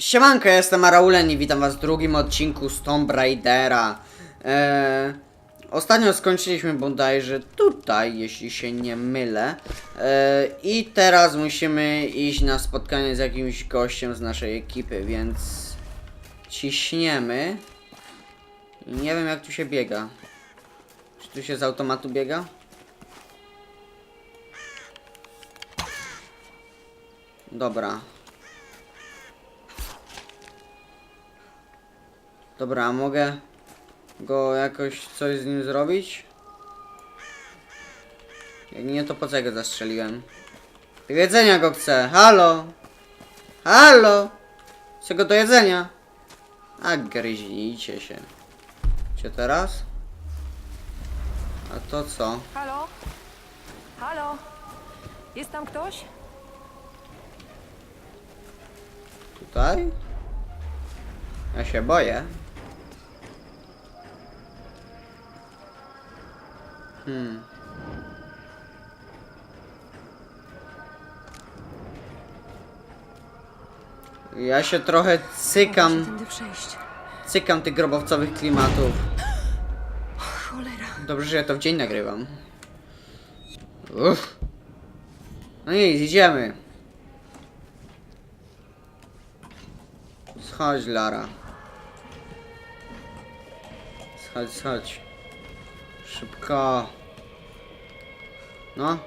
Siemanko, ja jestem Araulen i witam was w drugim odcinku z Tomb Raidera. Eee, ostatnio skończyliśmy bodajże tutaj, jeśli się nie mylę. Eee, I teraz musimy iść na spotkanie z jakimś gościem z naszej ekipy, więc ciśniemy. Nie wiem jak tu się biega. Czy tu się z automatu biega? Dobra. Dobra, a mogę go jakoś coś z nim zrobić? Jak nie, to po co ja go zastrzeliłem? Do jedzenia go chcę, halo! Halo! Chcę go do jedzenia! A gryźnijcie się. Gdzie teraz? A to co? Halo? Halo? Jest tam ktoś? Tutaj? Ja się boję. Hmm. Ja się trochę cykam, cykam tych grobowcowych klimatów. Dobrze, że ja to w dzień nagrywam. Uff. No nic, idziemy. Schodź, Lara. Schodź, schodź. Szybko. No.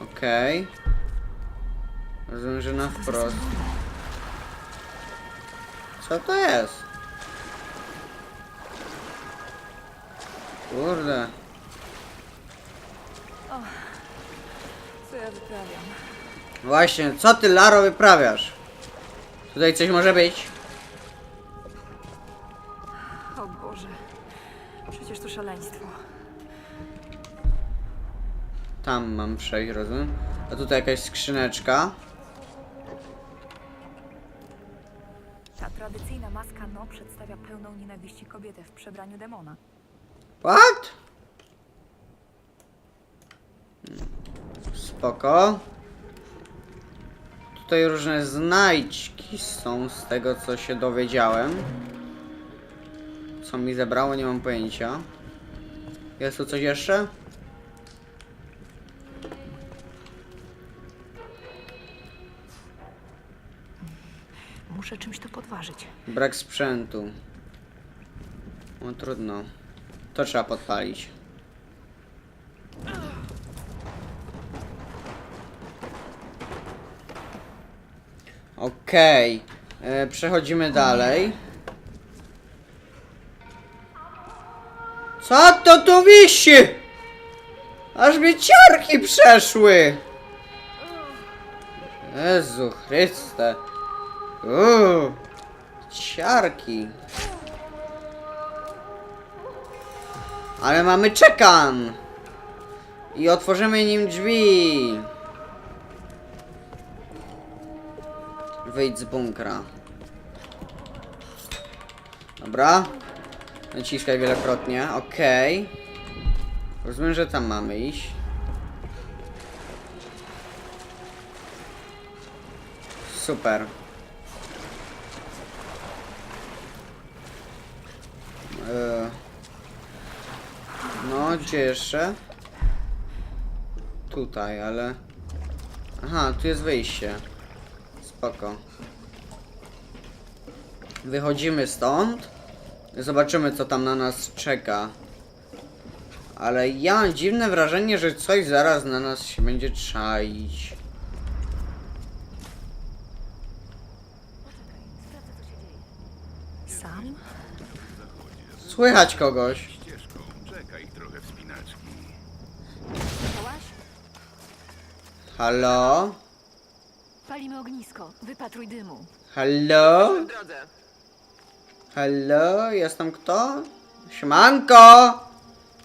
Okej. Rozumiem, że na wprost. Co to jest? Kurde. Co ja wyprawiam? Właśnie, co ty Laro wyprawiasz? Tutaj coś może być? Tam mam przejść, rozumiem. A tutaj jakaś skrzyneczka. Ta tradycyjna maska No przedstawia pełną nienawiści kobietę w przebraniu demona. What? Spoko. Tutaj różne znajdźki są z tego co się dowiedziałem. Co mi zebrało, nie mam pojęcia. Jest tu coś jeszcze? Brak sprzętu. No trudno. To trzeba podpalić. Okej. E, Przechodzimy dalej. Co to tu wisi? Aż mi ciarki przeszły. Jezu Chryste. Uuu, ciarki. Ale mamy czekan. I otworzymy nim drzwi. Wyjdź z bunkra. Dobra. Naciskaj wielokrotnie. Okej. Rozumiem, że tam mamy iść. Super. E, No, gdzie jeszcze? Tutaj, ale... Aha, tu jest wyjście. Spoko. Wychodzimy stąd. Zobaczymy, co tam na nas czeka. Ale ja mam dziwne wrażenie, że coś zaraz na nas się będzie czaić. Słychać kogoś. ścieżką. Czeka ich trochę wspinaczki. Słyszałaś? Halo? Palimy ognisko. Wypatruj dymu. Halo? Halo? Jest tam kto? Siemanko!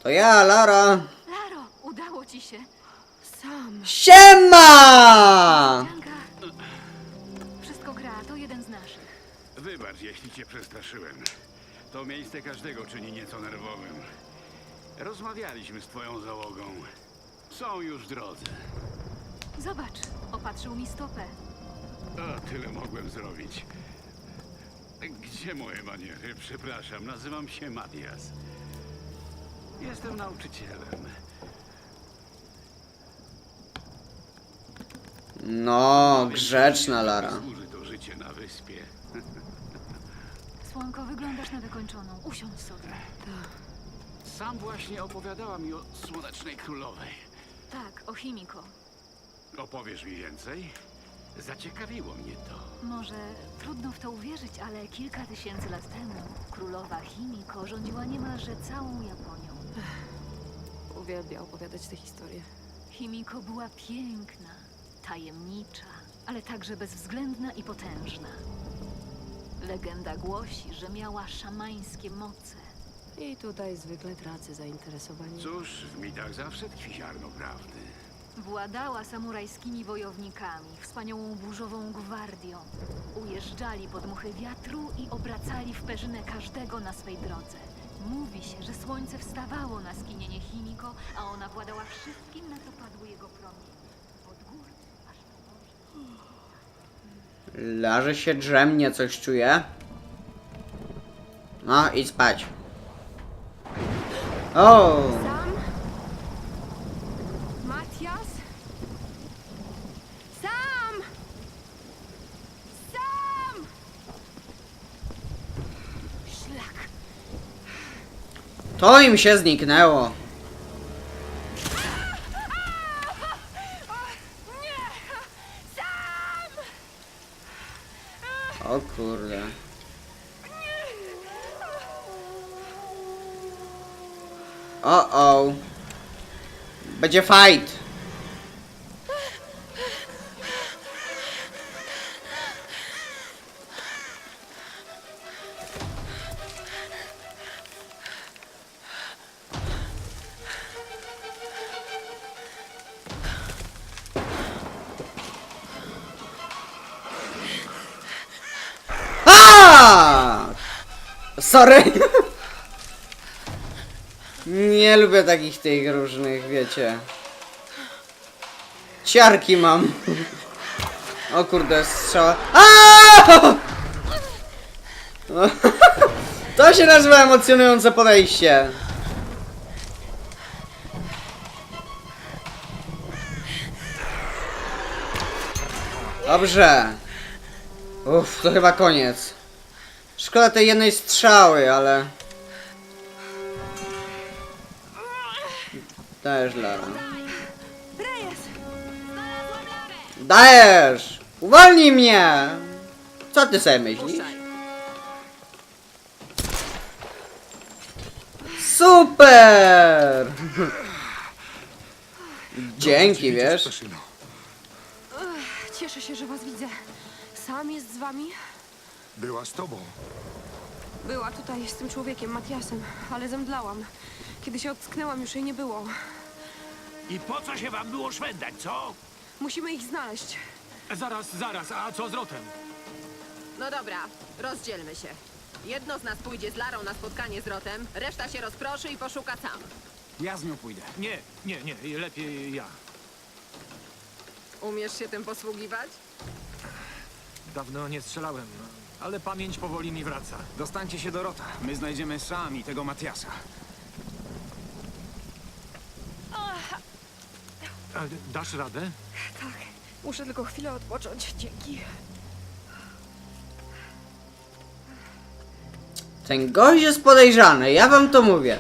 To ja, Lara. Laro, udało ci się. Sam. Siema! Janka. Wszystko gra, to jeden z naszych. Wybacz, jeśli cię przestraszyłem. To miejsce każdego czyni nieco nerwowym. Rozmawialiśmy z twoją załogą. Są już w drodze. Zobacz, opatrzył mi stopę. Ach, tyle mogłem zrobić. Gdzie moje maniery? Przepraszam, nazywam się Matias. Jestem nauczycielem. No, grzeczna Lara. Służy to życie na wyspie. Słonko, wyglądasz na wykończoną. Usiądź sobie. Sam właśnie opowiadała mi o Słonecznej Królowej. Tak, o Chimiko. Opowiesz mi więcej? Zaciekawiło mnie to. Może trudno w to uwierzyć, ale kilka tysięcy lat temu królowa Chimiko rządziła niemalże całą Japonią. Uwielbia opowiadać te historie. Chimiko była piękna, tajemnicza, ale także bezwzględna i potężna. Legenda głosi, że miała szamańskie moce. I tutaj zwykle tracę zainteresowanie. Cóż, w mitach zawsze tkwi ziarno prawdy. Władała samurajskimi wojownikami, wspaniałą burzową gwardią. Ujeżdżali pod muchy wiatru i obracali w perzynę każdego na swej drodze. Mówi się, że słońce wstawało na skinienie Chimiko, a ona władała wszystkim, na co padły jego promienie. Od gór aż po morze. Larze się drzemnie, coś czuje. No, idź spać. O! Sam? Matias? Sam! Sam! Szlak. To im się zniknęło. O kurde. O o. Będzie fight. Sorry. Nie lubię takich tych różnych, wiecie. Ciarki mam. O kurde, strzała. To się nazywa emocjonujące podejście. Dobrze. Uff, to chyba koniec. Szkoda tej jednej strzały, ale... Dajesz, Lara. Dajesz! Uwolnij mnie! Co ty sobie myślisz? Super! Dzięki, wiesz? Cieszę się, że was widzę. Sam jest z wami? Była z tobą. Była tutaj z tym człowiekiem, Matiasem, ale zemdlałam. Kiedy się ocknęłam, już jej nie było. I po co się wam było szwendać, co? Musimy ich znaleźć. Zaraz, zaraz, a co z Rotem? No dobra, rozdzielmy się. Jedno z nas pójdzie z Larą na spotkanie z Rotem, reszta się rozproszy i poszuka sam. Ja z nią pójdę. Nie, nie, nie, lepiej ja. Umiesz się tym posługiwać? Dawno nie strzelałem, ale pamięć powoli mi wraca. Dostańcie się do Rota. My znajdziemy sami tego Matiasa. A, dasz radę? Tak, muszę tylko chwilę odpocząć. Dzięki. Ten gość jest podejrzany, ja wam to mówię.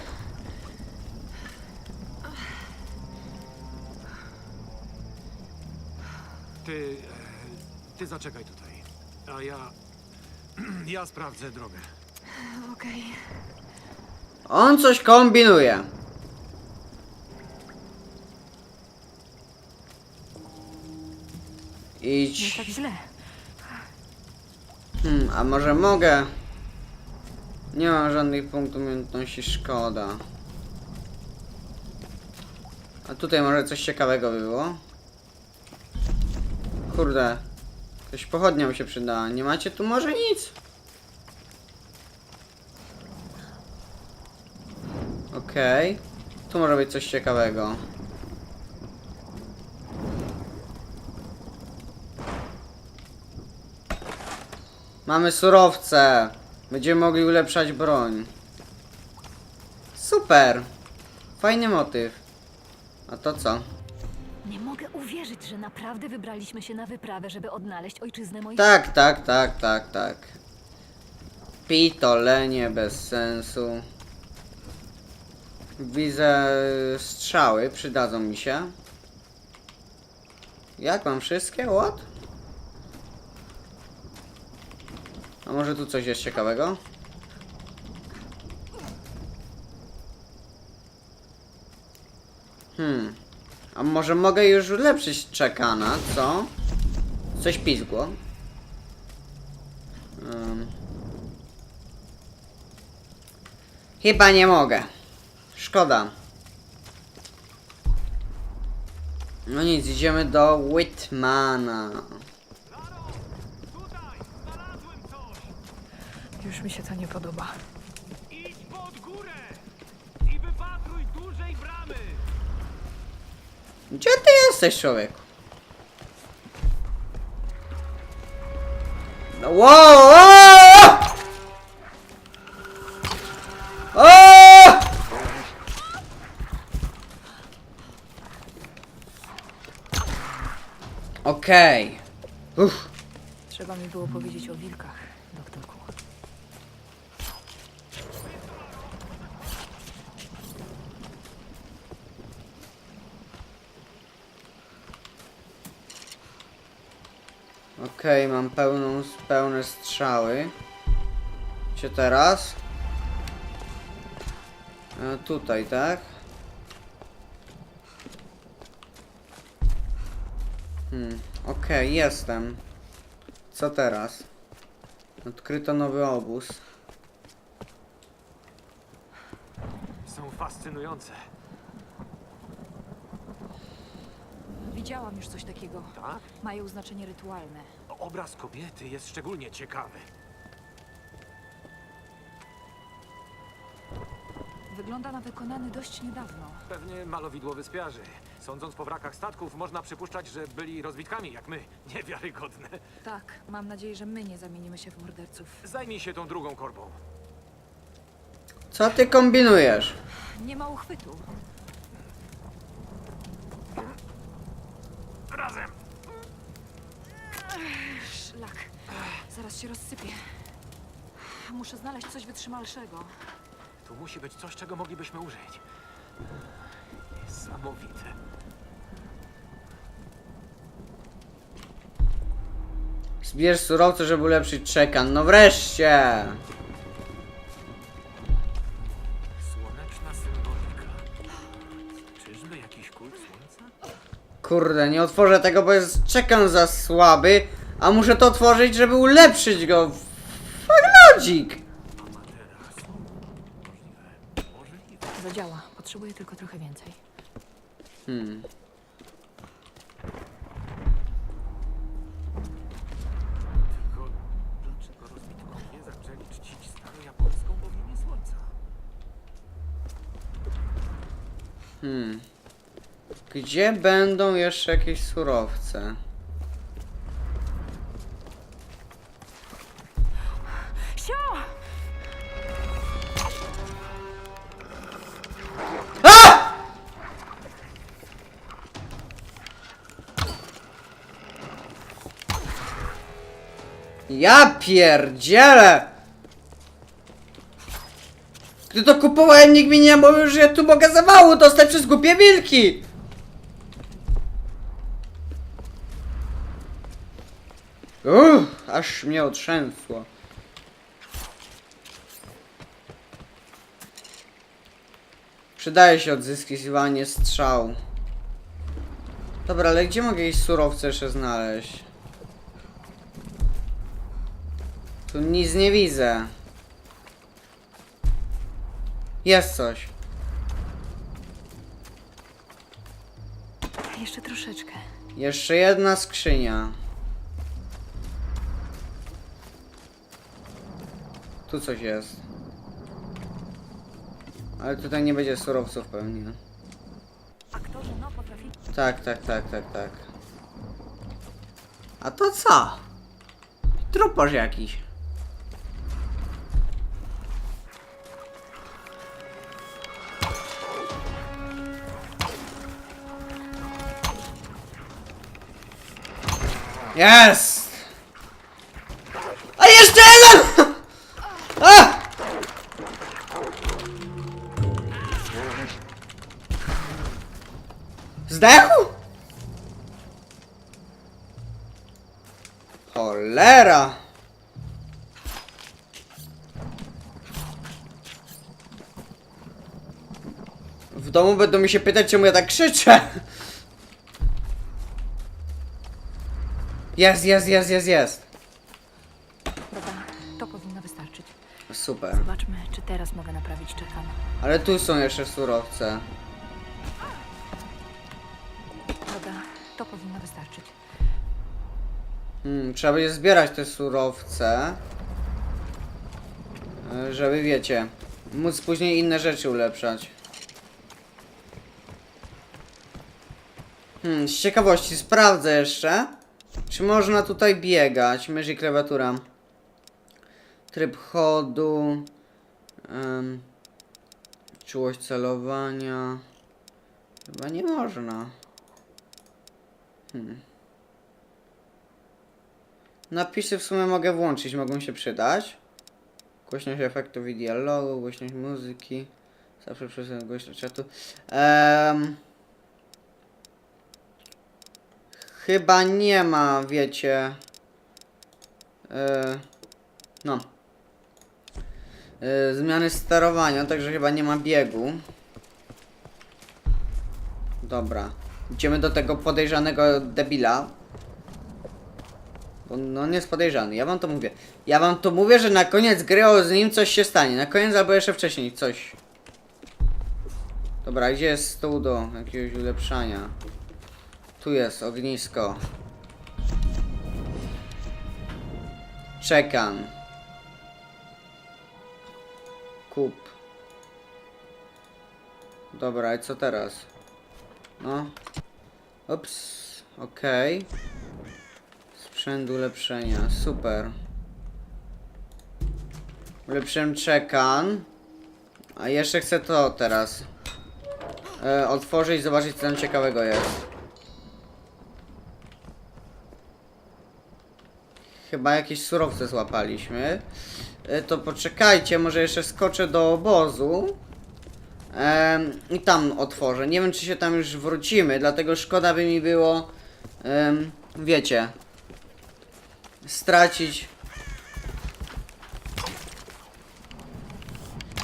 Ty, e, ty zaczekaj tutaj, a ja, ja sprawdzę drogę. Okej. On coś kombinuje. Nie Idź. tak źle. Hmm, a może mogę? Nie mam żadnych punktów umiejętności, szkoda. A tutaj może coś ciekawego by było? Kurde. Jakaś pochodnia mi się przydała. Nie macie tu może nic? Okej. Tu może być coś ciekawego. Mamy surowce. Będziemy mogli ulepszać broń. Super. Fajny motyw. A to co? Uwierzyć, że naprawdę wybraliśmy się na wyprawę, żeby odnaleźć ojczyznę moich Tak, tak, tak, tak, tak. Pitolenie bez sensu. Widzę strzały, przydadzą mi się. Jak mam wszystkie? What? A może tu coś jest ciekawego? Hmm. Może mogę już ulepszyć czekana, co? Coś pizgło. Um. Chyba nie mogę. Szkoda. No nic, idziemy do Whitmana. Już mi się to nie podoba. Idź pod górę i wypatruj dużej bramy! Gdzie ty jesteś, człowieku? No, wow! wow! Okej. Uff. Trzeba mi było powiedzieć o wilkach, doktorku. Okej, mam pełną, pełne strzały. Gdzie teraz? E, tutaj, tak? Hmm, okej, jestem. Co teraz? Odkryto nowy obóz. Są fascynujące. Widziałam już coś takiego. Tak? Mają znaczenie rytualne. Obraz kobiety jest szczególnie ciekawy. Wygląda na wykonany dość niedawno. Pewnie malowidło wyspiarzy. Sądząc po wrakach statków, można przypuszczać, że byli rozbitkami jak my. Niewiarygodne. Tak, mam nadzieję, że my nie zamienimy się w morderców. Zajmij się tą drugą korbą. Co ty kombinujesz? Nie ma uchwytu. Się rozsypie. Muszę znaleźć coś wytrzymalszego. Tu musi być coś, czego moglibyśmy użyć. Niesamowite. Zbierz surowce, żeby ulepszyć czekan. No wreszcie! Słoneczna symbolika. Czyżby jakiś kult słońca? Kurde, nie otworzę tego, bo jest czekan za słaby, a muszę to otworzyć, żeby ulepszyć go. Fuck. Zadziała. Potrzebuję tylko trochę więcej. Hmm. Tylko dlaczego rozbitkowie zaczęli czcić starojapońską boginię słońca? Hmm. Gdzie będą jeszcze jakieś surowce? Ja pierdzielę! Gdy to kupowałem, nikt mi nie mówił, że ja tu mogę zawału dostać przez głupie wilki! Uff, aż mnie otrzęsło. Przydaje się odzyskiwanie strzał. Dobra, ale gdzie mogę jakieś surowce jeszcze znaleźć? Tu nic nie widzę. Jest coś. Jeszcze troszeczkę. Jeszcze jedna skrzynia. Tu coś jest. Ale tutaj nie będzie surowców pewnie. Aktorzy no. Tak, tak, tak, tak, tak. A to co? Trupoż jakiś. Jest! A jeszcze jeden! A! Zdechł? Cholera! W domu będą mi się pytać, czemu ja tak krzyczę. Jest, jest, jest, jest, jest. Dobra, to powinno wystarczyć. Super. Zobaczmy, czy teraz mogę naprawić czekan. Ale tu są jeszcze surowce. Dobra, to powinno wystarczyć. Hmm, trzeba będzie zbierać te surowce. Żeby wiecie, móc później inne rzeczy ulepszać. Hmm, z ciekawości sprawdzę jeszcze, czy można tutaj biegać. Mysz i klawiatura. Tryb chodu. em, czułość celowania. Chyba nie można. Hmm. Napisy w sumie mogę włączyć, mogą się przydać. Głośność efektów i dialogu, głośność muzyki. Zawsze przez głośność czatu. Em, chyba nie ma, wiecie. E, no. E, zmiany sterowania, także chyba nie ma biegu. Dobra. Idziemy do tego podejrzanego debila. Bo no on jest podejrzany, ja wam to mówię. Ja wam to mówię, że na koniec gry o, z nim coś się stanie. Na koniec albo jeszcze wcześniej coś. Dobra, gdzie jest stół do jakiegoś ulepszania? Tu jest ognisko. Czekam. Kup. Dobra, i co teraz? No. Ups. Okej. Sprzęt ulepszenia, super. Ulepszyłem czekan. A jeszcze chcę to teraz. E, otworzyć i zobaczyć co tam ciekawego jest. Chyba jakieś surowce złapaliśmy. E, to poczekajcie, może jeszcze skoczę do obozu. I tam otworzę. Nie wiem, czy się tam już wrócimy, dlatego szkoda by mi było. wiecie, stracić.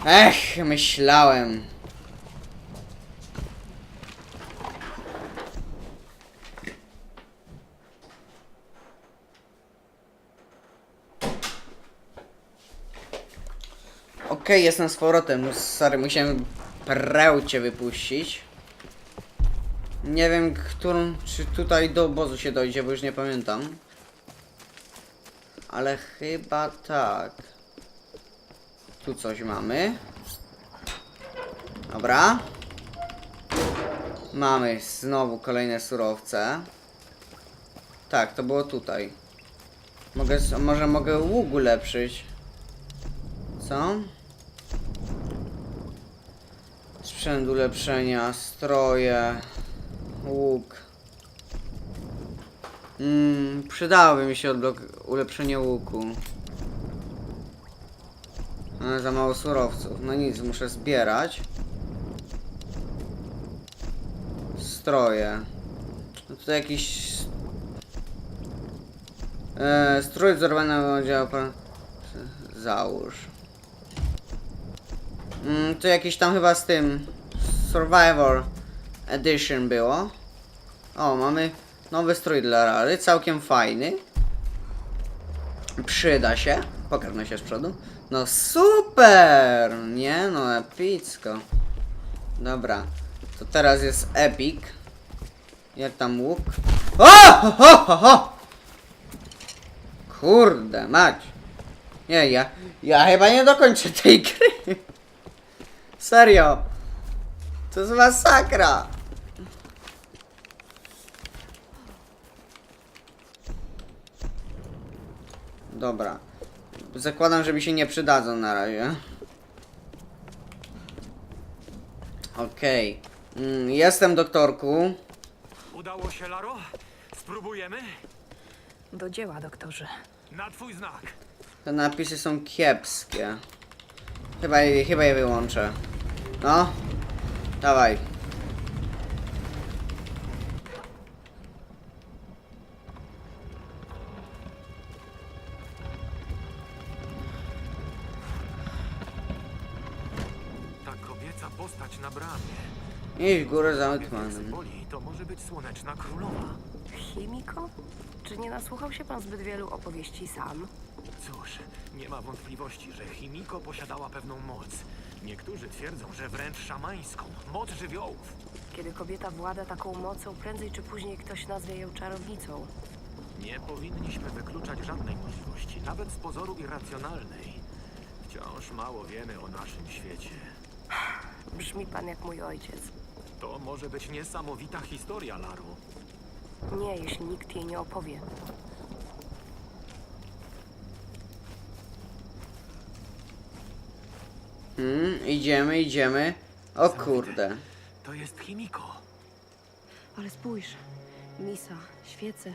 Ech, myślałem. Okej, jestem z powrotem. Sorry, musiałem prełcie wypuścić. Nie wiem, którą, czy tutaj do obozu się dojdzie, bo już nie pamiętam. Ale chyba tak. Tu coś mamy. Dobra. Mamy znowu kolejne surowce. Tak, to było tutaj. Mogę, może mogę łuk ulepszyć. Co? Sprzęt ulepszenia, stroje, łuk. Mm, przydałoby mi się ulepszenie łuku. Ale za mało surowców. No nic, muszę zbierać. Stroje. No tutaj jakiś... E, strój wzorowany działa pan... Załóż. Mm, to jakiś tam chyba z tym... Survivor Edition było. O, mamy nowy strój dla Rary, całkiem fajny. Przyda się. Pokażmy się z przodu. No super! Nie no, epicko. Dobra. To teraz jest epic. Jak tam łuk? O! Ho, ho, ho, ho! Kurde, mać. Nie, ja, ja chyba nie dokończę tej gry. Serio. To jest masakra. Dobra. Zakładam, że mi się nie przydadzą na razie. Okej. Mm, jestem doktorku. Udało się, Laro? Spróbujemy? Do dzieła, doktorze. Na twój znak. Te napisy są kiepskie. Chyba, je- chyba je wyłączę. No. Dawaj. Ta kobieca postać na bramie. Idź w górę za symboli to może być słoneczna królowa. Chimiko? Czy nie nasłuchał się pan zbyt wielu opowieści sam? Cóż, nie ma wątpliwości, że Chimiko posiadała pewną moc. Niektórzy twierdzą, że wręcz szamańską. Moc żywiołów. Kiedy kobieta włada taką mocą, prędzej czy później ktoś nazwie ją czarownicą. Nie powinniśmy wykluczać żadnej możliwości, nawet z pozoru irracjonalnej. Wciąż mało wiemy o naszym świecie. Brzmi pan jak mój ojciec. To może być niesamowita historia, Laru. Nie, jeśli nikt jej nie opowie. Hmm, idziemy, idziemy. O kurde. To jest Chimiko. Ale spójrz. Misa, świece.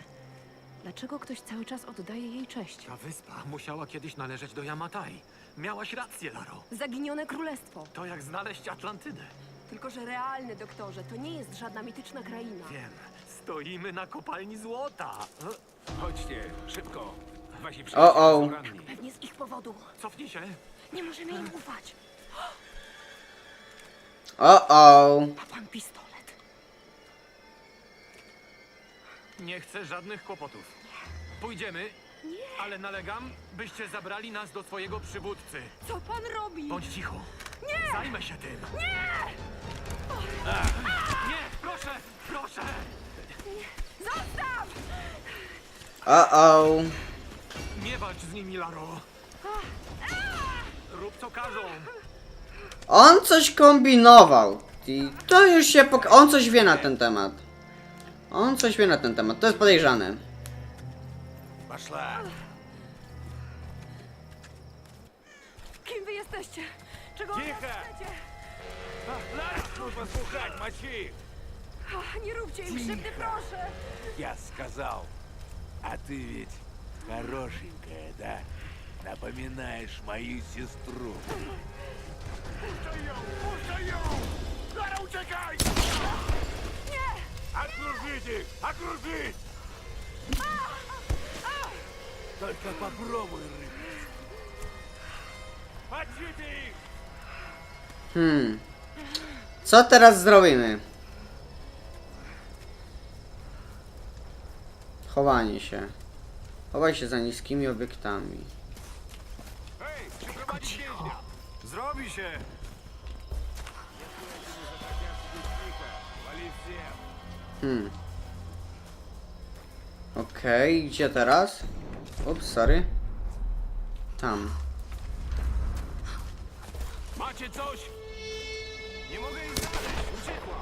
Dlaczego ktoś cały czas oddaje jej cześć? Ta wyspa musiała kiedyś należeć do Yamatai. Miałaś rację, Laro. Zaginione królestwo. To jak znaleźć Atlantydę. Tylko, że realny, doktorze. To nie jest żadna mityczna kraina. Wiem, stoimy na kopalni złota. Chodźcie, szybko. Wasi O, o. są ranni. Pewnie z ich powodu. Cofnij się. Nie możemy im ufać. O, o. Ma pan pistolet. Nie chcę żadnych kłopotów. Pójdziemy, ale nalegam, byście zabrali nas do swojego przywódcy. Co pan robi? Bądź cicho. Nie! Zajmę się tym. Nie! Nie, proszę, proszę! O, o. Nie walcz z nimi, Laro. Rób co każą. On coś kombinował. I to już się pok... On coś wie na ten temat. On coś wie na ten temat. To jest podejrzane. Пошла. Kim wy jesteście? Czego od nas Cicho! chcecie? Нужно слухать, мочи. Ach, Nie róbcie im krzywdy, proszę. Я сказал. А ты ведь хорошенькая, да? Напоминаешь мою сестру. Лара, uciekaj! Окружить их! Окружить! Только попробуй рыбать. Мочите их! Hmm. Co teraz zrobimy? Chowanie się. Chowaj się za niskimi obiektami. Hej, przyprowadzić więźnia! Zrobi się! Hmm. Okej, okay, gdzie teraz? Ups, sorry. Tam. Macie coś? Nie mogę jej znaleźć, uciekła.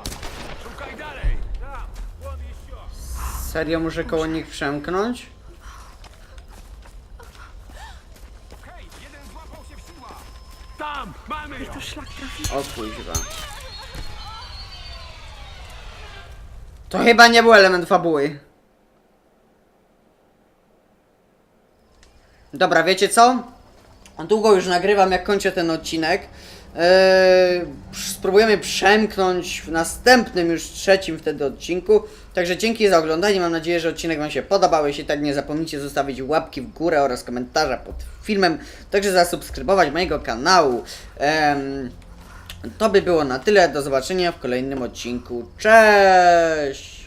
Szukaj dalej. Tam, won jeszcze. Serio muszę koło nich przemknąć? O kuźwa. To chyba nie był element fabuły. Dobra, wiecie co? Długo już nagrywam, jak kończę ten odcinek. Eee, spróbujemy przemknąć w następnym, już trzecim wtedy odcinku. Także dzięki za oglądanie. Mam nadzieję, że odcinek Wam się podobał. Jeśli tak, nie zapomnijcie zostawić łapki w górę oraz komentarza pod filmem. Także zasubskrybować mojego kanału. Em, to by było na tyle. Do zobaczenia w kolejnym odcinku. Cześć!